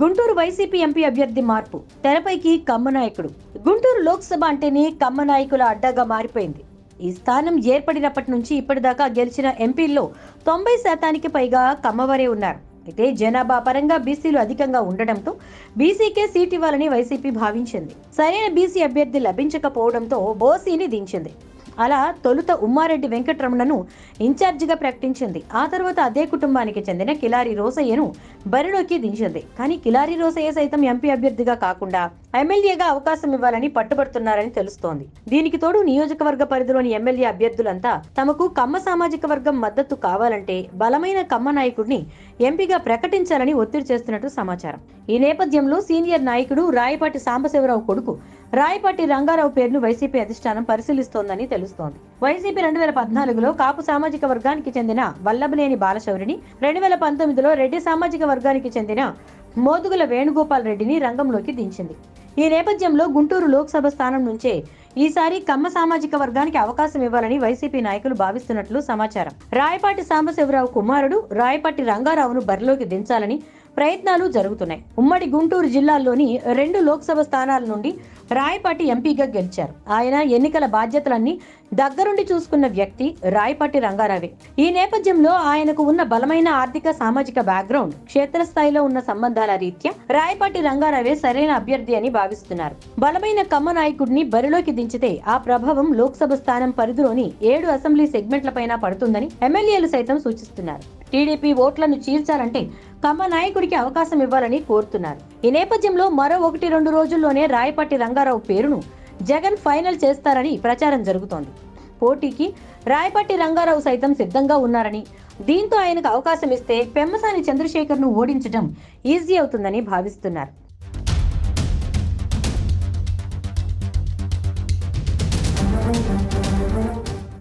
Guntur YCP MP అభ్యర్థి మార్పు. తెరపైకి కమ్మ నాయకుడు. గుంటూరు లోక్సభ అంటేనే కమ్మ నాయకుల అడ్డాగా మారిపోయింది. ఈ స్థానం ఏర్పడినప్పటి నుంచి ఇప్పటిదాకా గెలిచిన ఎంపీల్లో తొంభై శాతానికి పైగా కమ్మవారే ఉన్నారు. అయితే జనాభా పరంగా బీసీలు అధికంగా ఉండడంతో బీసీకే సీట్ ఇవ్వాలని వైసీపీ భావించింది. సరైన బీసీ అభ్యర్థి లభించకపోవడంతో బోసీని దించింది. అలా తొలుత ఉమ్మారెడ్డి వెంకటరమణను ఇన్ఛార్జిగా ప్రకటించింది. ఆ తర్వాత అదే కుటుంబానికి చెందిన కిలారి రోసయ్యను బరిలోకి దించింది. కానీ కిలారి రోసయ్య సైతం ఎంపీ అభ్యర్థిగా కాకుండా ఎమ్మెల్యేగా అవకాశం ఇవ్వాలని పట్టుబడుతున్నారని తెలుస్తోంది. దీనికి తోడు నియోజకవర్గ పరిధిలోని ఎమ్మెల్యే అభ్యర్థులంతా తమకు కమ్మ సామాజిక వర్గం మద్దతు కావాలంటే బలమైన కమ్మ నాయకుడిని ఎంపీగా ప్రకటించాలని ఒత్తిడి చేస్తున్నట్టు సమాచారం. ఈ నేపథ్యంలో సీనియర్ నాయకుడు రాయపాటి సాంబశివరావు కొడుకు రాయపాటి రంగారావు పేరును వైసీపీ అధిష్టానం పరిశీలిస్తోందని తెలుస్తోంది. వైసీపీ రెండు వేల పద్నాలుగులో కాపు సామాజిక వర్గానికి చెందిన వల్లభనేని బాలశౌరిని రెండు వేల పంతొమ్మిదిలో రెడ్డి సామాజిక వర్గానికి చెందిన మోదుగుల వేణుగోపాల్ రెడ్డిని రంగంలోకి దించింది. ఈ నేపథ్యంలో గుంటూరు లోక్సభ స్థానం నుంచే ఈసారి కమ్మ సామాజిక వర్గానికి అవకాశం ఇవ్వాలని వైసీపీ నాయకులు భావిస్తున్నట్లు సమాచారం. రాయపాటి సాంబశివరావు కుమారుడు రాయపాటి రంగారావును బరిలోకి దించాలని ప్రయత్నాలు జరుగుతున్నాయి. ఉమ్మడి గుంటూరు జిల్లాల్లోని రెండు లోక్సభ స్థానాల నుండి రాయపాటి ఎంపీగా గెలిచారు. ఆయన ఎన్నికల బాధ్యతలన్నీ దగ్గరుండి చూసుకున్న వ్యక్తి రాయపాటి రంగారావే. ఈ నేపథ్యంలో ఆయనకు ఉన్న బలమైన ఆర్థిక సామాజిక బ్యాక్గ్రౌండ్ క్షేత్రస్థాయిలో ఉన్న సంబంధాల రీత్యా రాయపాటి రంగారావే సరైన అభ్యర్థి అని భావిస్తున్నారు. బలమైన కమ్మ నాయకుడిని బరిలోకి దించితే ఆ ప్రభావం లోక్సభ స్థానం పరిధిలోని ఏడు అసెంబ్లీ సెగ్మెంట్లపైన పడుతుందని ఎమ్మెల్యేలు సైతం సూచిస్తున్నారు. టీడీపీ ఓట్లను చీల్చాలంటే కమ్మ నాయకుడికి అవకాశం ఇవ్వాలని కోరుతున్నారు. ఈ నేపథ్యంలో మరో ఒకటి రెండు రోజుల్లోనే రాయపాటి రంగారావు పేరును జగన్ ఫైనల్ చేస్తారని ప్రచారం జరుగుతోంది. పోటీకి రాయపాటి రంగారావు సైతం సిద్ధంగా ఉన్నారని దీంతో ఆయనకు అవకాశం ఇస్తే పెమ్మసాని చంద్రశేఖర్ను ఓడించడం ఈజీ అవుతుందని భావిస్తున్నారు.